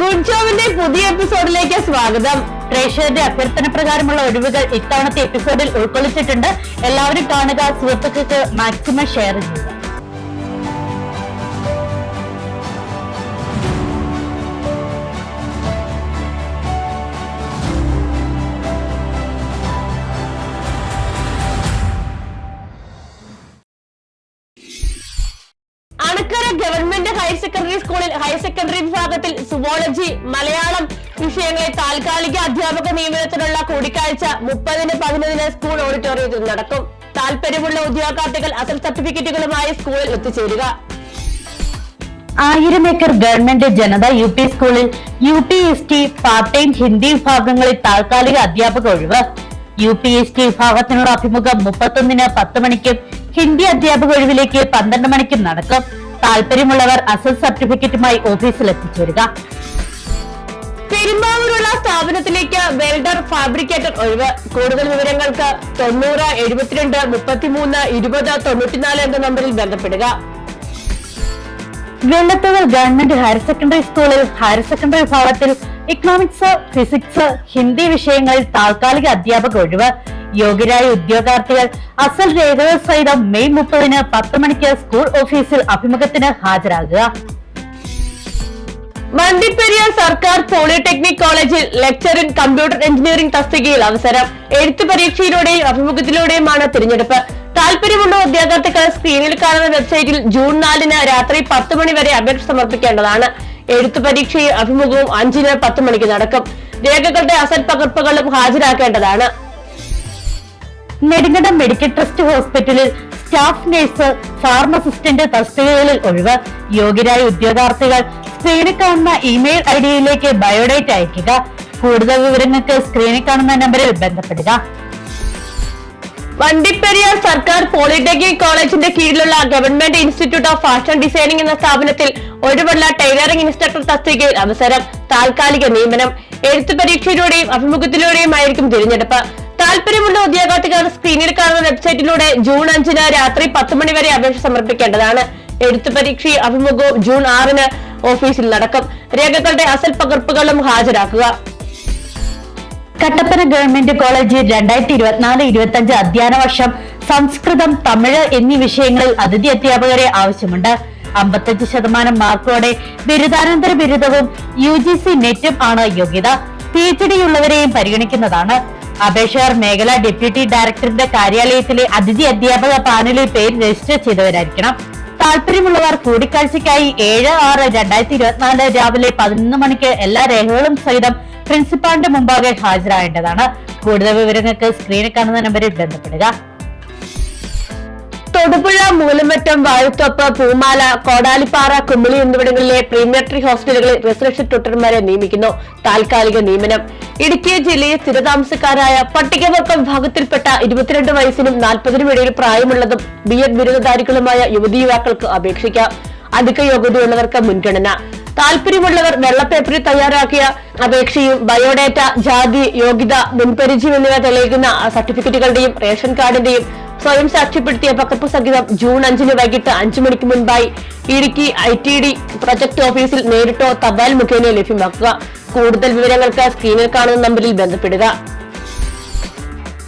Good ജോബിന്റെ പുതിയ എപ്പിസോഡിലേക്ക് സ്വാഗതം. പ്രേക്ഷകരുടെ അഭ്യർത്ഥന പ്രകാരമുള്ള ഒഴിവുകൾ ഇത്തവണത്തെ എപ്പിസോഡിൽ ഉൾക്കൊള്ളിച്ചിട്ടുണ്ട്. എല്ലാവരും കാണുക സുഹൃത്തുക്കൾക്ക് മാക്സിമം ഷെയർ ചെയ്യുക. ഗവൺമെന്റ് ഹയർ സെക്കൻഡറി സ്കൂളിൽ ഹയർ സെക്കൻഡറി വിഭാഗത്തിൽ സുവോളജി മലയാളം വിഷയങ്ങളെ താൽക്കാലിക അധ്യാപക നിയമനത്തിനുള്ള കൂടിക്കാഴ്ച മുപ്പതിന് പതിനൊന്നിന് സ്കൂൾ ഓഡിറ്റോറിയത്തിൽ നടക്കും. താൽപര്യമുള്ള ഉദ്യോഗാർത്ഥികൾ അസൽ സർട്ടിഫിക്കറ്റുകളുമായി സ്കൂളിൽ എത്തിച്ചേരുക. ആയിരം acre government Janata U P സ്കൂളിൽ U P S T part time Hindi വിഭാഗങ്ങളിൽ താൽക്കാലിക അധ്യാപക ഒഴിവ്. യു പി എസ് ടി വിഭാഗത്തിനോട് അഭിമുഖം മുപ്പത്തൊന്നിന് പത്ത് മണിക്കും ഹിന്ദി അധ്യാപക ഒഴിവിലേക്ക് പന്ത്രണ്ട് മണിക്കും നടക്കും. താല്പര്യമുള്ളവർ അസൽ സർട്ടിഫിക്കറ്റുമായി ഓഫീസിൽ എത്തിച്ചേരുക പെരുമ്പാവൂരുള്ള സ്ഥാപനത്തിലേക്ക് വെൽഡർ ഫാബ്രിക്കേറ്റർ ഒഴിവ്. കൂടുതൽ വിവരങ്ങൾക്ക് തൊണ്ണൂറ് എഴുപത്തിരണ്ട് മുപ്പത്തിമൂന്ന് ഇരുപത് തൊണ്ണൂറ്റിനാല് എന്ന നമ്പറിൽ ബന്ധപ്പെടുക. വെള്ളത്തുകൾ ഗവൺമെന്റ് ഹയർ സെക്കൻഡറി സ്കൂളിൽ ഹയർ സെക്കൻഡറി വിഭാഗത്തിൽ ഇക്കണോമിക്സ് ഫിസിക്സ് ഹിന്ദി വിഷയങ്ങളിൽ താൽക്കാലിക അധ്യാപക ഒഴിവ്. യോഗ്യരായ ഉദ്യോഗാർത്ഥികൾ അസൽ രേഖകൾ സഹിതം മെയ് മുപ്പതിന് പത്ത് മണിക്ക് സ്കൂൾ ഓഫീസിൽ അഭിമുഖത്തിന് ഹാജരാകുക. വണ്ടിപ്പെരിയാർ സർക്കാർ പോളിടെക്നിക് കോളേജിൽ ലെക്ചർ ഇൻ കമ്പ്യൂട്ടർ എഞ്ചിനീയറിംഗ് തസ്തികയിൽ അവസരം. എഴുത്തു പരീക്ഷയിലൂടെയും അഭിമുഖത്തിലൂടെയുമാണ് തിരഞ്ഞെടുപ്പ്. താല്പര്യമുള്ള ഉദ്യോഗാർത്ഥികൾ സ്ക്രീനിൽ കാണുന്ന വെബ്സൈറ്റിൽ ജൂൺ നാലിന് രാത്രി പത്ത് മണി വരെ അപേക്ഷ സമർപ്പിക്കേണ്ടതാണ്. എഴുത്തു പരീക്ഷയും അഭിമുഖവും അഞ്ചിന് പത്ത് മണിക്ക് നടക്കും. രേഖകളുടെ അസൽ പകർപ്പുകളും ഹാജരാക്കേണ്ടതാണ്. നെടുങ്കണ്ടം മെഡിക്കൽ ട്രസ്റ്റ് ഹോസ്പിറ്റലിൽ സ്റ്റാഫ് നഴ്സ് ഫാർമസിസ്റ്റന്റ് തസ്തികകളിൽ ഒഴിവ്. യോഗ്യരായ ഉദ്യോഗാർത്ഥികൾ സ്ക്രീനിൽ കാണുന്ന ഇമെയിൽ ഐ ഡിയിലേക്ക് ബയോഡേറ്റ് അയക്കുക കൂടുതൽ വിവരങ്ങൾക്ക് സ്ക്രീനിൽ കാണുന്ന നമ്പറിൽ ബന്ധപ്പെടുക. വണ്ടിപ്പെരിയാർ സർക്കാർ പോളിടെക്നിക് കോളേജിന്റെ കീഴിലുള്ള government institute of fashion designing എന്ന സ്ഥാപനത്തിൽ ഒഴിവുള്ള ടൈലറിംഗ് ഇൻസ്ട്രക്ടർ തസ്തികയിൽ അവസരം. താൽക്കാലിക നിയമനം. എഴുത്തു പരീക്ഷയിലൂടെയും അഭിമുഖത്തിലൂടെയും ആയിരിക്കും തിരഞ്ഞെടുപ്പ്. താല്പര്യമുള്ള ഉദ്യോഗാർത്ഥികൾ സ്ക്രീനിൽ കാണുന്ന വെബ്സൈറ്റിലൂടെ ജൂൺ അഞ്ചിന് രാത്രി പത്ത് മണി വരെ അപേക്ഷ സമർപ്പിക്കേണ്ടതാണ്. എഴുത്തു പരീക്ഷ അഭിമുഖവും ജൂൺ ആറിന് ഓഫീസിൽ നടക്കും. രേഖകളുടെ അസൽ പകർപ്പുകളും ഹാജരാക്കുക. കട്ടപ്പന ഗവൺമെന്റ് കോളേജ് രണ്ടായിരത്തി ഇരുപത്തിനാല് ഇരുപത്തി അഞ്ച് അധ്യയന വർഷം സംസ്കൃതം തമിഴ് എന്നീ വിഷയങ്ങളിൽ അതിഥി അധ്യാപകരെ ആവശ്യമുണ്ട്. അമ്പത്തഞ്ച് ശതമാനം മാർക്കോടെ ബിരുദാനന്തര ബിരുദവും യു ജി സി നെറ്റും ആണ് യോഗ്യത. പി എച്ച് ഡി ഉള്ളവരെയും പരിഗണിക്കുന്നതാണ്. അപേക്ഷകർ മേഖല ഡെപ്യൂട്ടി ഡയറക്ടറുടെ കാര്യാലയത്തിലെ അതിഥി അധ്യാപക പാനലിൽ പേര് രജിസ്റ്റർ ചെയ്തവരായിരിക്കണം. താല്പര്യമുള്ളവർ കൂടിക്കാഴ്ചയ്ക്കായി ഏഴ് ആറ് രണ്ടായിരത്തി ഇരുപത്തിനാല് രാവിലെ പതിനൊന്ന് മണിക്ക് എല്ലാ രേഖകളും സഹിതം പ്രിൻസിപ്പാളിന്റെ മുമ്പാകെ ഹാജരാകേണ്ടതാണ്. കൂടുതൽ വിവരങ്ങൾക്ക് സ്ക്രീനിൽ കാണുന്ന നമ്പറിൽ ബന്ധപ്പെടുക. തൊടുപുഴ മൂലമറ്റം വായുത്തോപ്പ് പൂമാല കോടാലിപ്പാറ കുമ്മിളി എന്നിവിടങ്ങളിലെ പ്രീമിയറ്ററി ഹോസ്റ്റലുകളിൽ റിസർച്ച് ട്യൂട്ടർമാരെ നിയമിക്കുന്നു താൽക്കാലിക നിയമനം. ഇടുക്കി ജില്ലയിൽ സ്ഥിരതാമസക്കാരായ പട്ടികവർഗ വിഭാഗത്തിൽപ്പെട്ട ഇരുപത്തിരണ്ട് വയസ്സിനും നാൽപ്പതിനും ഇടയിൽ പ്രായമുള്ളതും ബി എഡ് ബിരുദധാരികളുമായ യുവതി യുവാക്കൾക്ക് അപേക്ഷിക്കാം. അധിക യോഗ്യതയുള്ളവർക്ക് മുൻഗണന. താൽപര്യമുള്ളവർ വെള്ളപ്പേപ്പറിൽ തയ്യാറാക്കിയ അപേക്ഷയും ബയോഡേറ്റ ജാതി യോഗ്യത മുൻപരിചയം എന്നിവ തെളിയിക്കുന്ന സർട്ടിഫിക്കറ്റുകളുടെയും റേഷൻ കാർഡിന്റെയും സ്വയം സാക്ഷ്യപ്പെടുത്തിയ പകർപ്പ് സഹിതം ജൂൺ അഞ്ചിന് വൈകിട്ട് അഞ്ചു മണിക്ക് മുൻപായി. Idukki I T D project ഓഫീസിൽ നേരിട്ടോ തപാൽ മുഖേന ലഭ്യമാക്കുക. കൂടുതൽ വിവരങ്ങൾക്ക് സ്ക്രീനിൽ കാണുന്ന നമ്പറിൽ ബന്ധപ്പെടുക.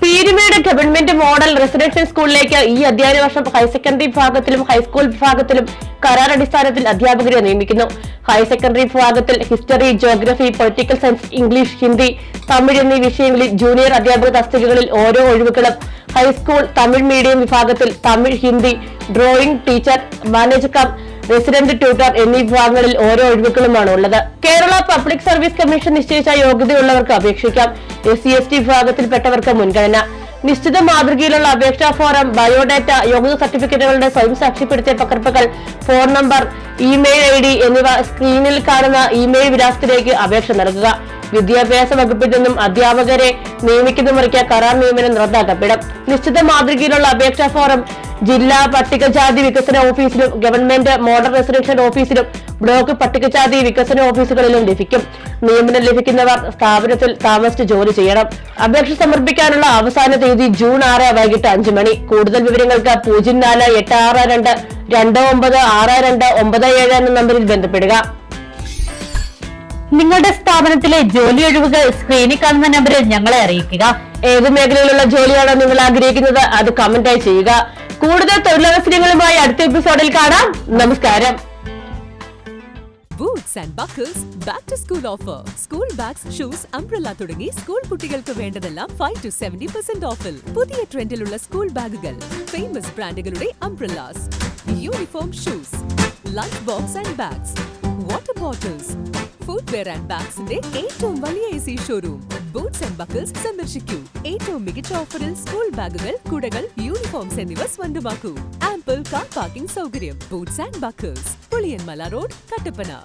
പീരുമേട് ഗവൺമെന്റ് മോഡൽ റെസിഡൻഷ്യൽ സ്കൂളിലേക്ക് ഈ അധ്യയന വർഷം ഹയർ സെക്കൻഡറി വിഭാഗത്തിലും ഹൈസ്കൂൾ വിഭാഗത്തിലും കരാർ അടിസ്ഥാനത്തിൽ അധ്യാപകരെ നിയമിക്കുന്നു. ഹയർ സെക്കൻഡറി വിഭാഗത്തിൽ history geography political science English Hindi Tamil എന്നീ വിഷയങ്ങളിൽ ജൂനിയർ അധ്യാപക തസ്തികകളിൽ ഓരോ ഒഴിവുകളും. ഹൈസ്കൂൾ തമിഴ് മീഡിയം വിഭാഗത്തിൽ Tamil Hindi drawing teacher manager cum resident tutor എന്നീ വിഭാഗങ്ങളിൽ ഓരോ ഒഴിവുകളുമാണ് ഉള്ളത്. കേരള പബ്ലിക് സർവീസ് കമ്മീഷൻ നിശ്ചയിച്ച യോഗ്യതയുള്ളവർക്ക് അപേക്ഷിക്കാം. എസ് സി എസ് ടി വിഭാഗത്തിൽപ്പെട്ടവർക്ക് മുൻഗണന. നിശ്ചിത മാതൃകയിലുള്ള അപേക്ഷാ ഫോറം ബയോഡാറ്റ യോഗ്യത സർട്ടിഫിക്കറ്റുകളുടെ സ്വയം സാക്ഷ്യപ്പെടുത്തിയ പകർപ്പുകൾ phone number email I D എന്നിവ സ്ക്രീനിൽ കാണുന്ന ഇമെയിൽ വിലാസത്തിലേക്ക് അപേക്ഷ നൽകുക. വിദ്യാഭ്യാസ വകുപ്പിൽ നിന്നും അധ്യാപകരെ നിയമിക്കുന്ന മുറയ്ക്ക് കരാർ നിയമനം റദ്ദാക്കപ്പെടും. നിശ്ചിത മാതൃകയിലുള്ള അപേക്ഷാ ഫോറം ജില്ലാ പട്ടികജാതി വികസന ഓഫീസിലും ഗവൺമെന്റ് മോഡൽ റെസിഡൻഷ്യൽ ഓഫീസിലും ബ്ലോക്ക് പട്ടികജാതി വികസന ഓഫീസുകളിലും ലഭിക്കും. നിയമനം ലഭിക്കുന്നവർ സ്ഥാപനത്തിൽ താമസിച്ച് ജോലി ചെയ്യണം. അപേക്ഷ സമർപ്പിക്കാനുള്ള അവസാന തീയതി ജൂൺ ആറ് വൈകിട്ട് അഞ്ചു മണി. കൂടുതൽ വിവരങ്ങൾക്ക് പൂജ്യം നാല് എട്ട് ആറ് രണ്ട് രണ്ട് ഒമ്പത് ആറ് രണ്ട് ഒമ്പത് ഏഴ് എന്ന നമ്പറിൽ ബന്ധപ്പെടുക. നിങ്ങളുടെ സ്ഥാപനത്തിലെ ജോലി ഒഴിവുകൾ സ്ക്രീനിൽ കാണുന്ന നമ്പറിൽ ഞങ്ങളെ അറിയിക്കുക. ഏത് മേഖലയിലുള്ള ജോലിയാണോ നിങ്ങൾ ആഗ്രഹിക്കുന്നത് അത് കമന്റായി ചെയ്യുക. കൂടുതൽ തൊഴിലവസരങ്ങളുമായി അടുത്ത എപ്പിസോഡിൽ കാണാം. നമസ്കാരം. Boots and Buckles back to school offer school bags shoes umbrella തുടങ്ങി സ്കൂൾ കുട്ടികൾക്ക് വേണ്ടതെല്ലാം ഫൈവ് ടു സെവന്റി പെർസെന്റ് ഓഫിൽ പുതിയ ട്രെൻഡിലുള്ള സ്കൂൾ ബാഗുകൾ. ഫേമസ് ബ്രാൻഡുകളുടെ umbrellas uniform shoes lunch box and bags water bottles food wear and ബാഗ്സിന്റെ ഏറ്റവും വലിയ A C showroom boots and buckles സന്ദർശിക്കൂ. ഏറ്റവും മികച്ച ഓഫറിൽ സ്കൂൾ ബാഗുകൾ കുടകൾ യൂണിഫോംസ് എന്നിവ സ്വന്തമാക്കൂ. ആംപിൾ കാർ പാർക്കിംഗ് സൗകര്യം. Boots and buckles. Puliyanmala road Kattappana.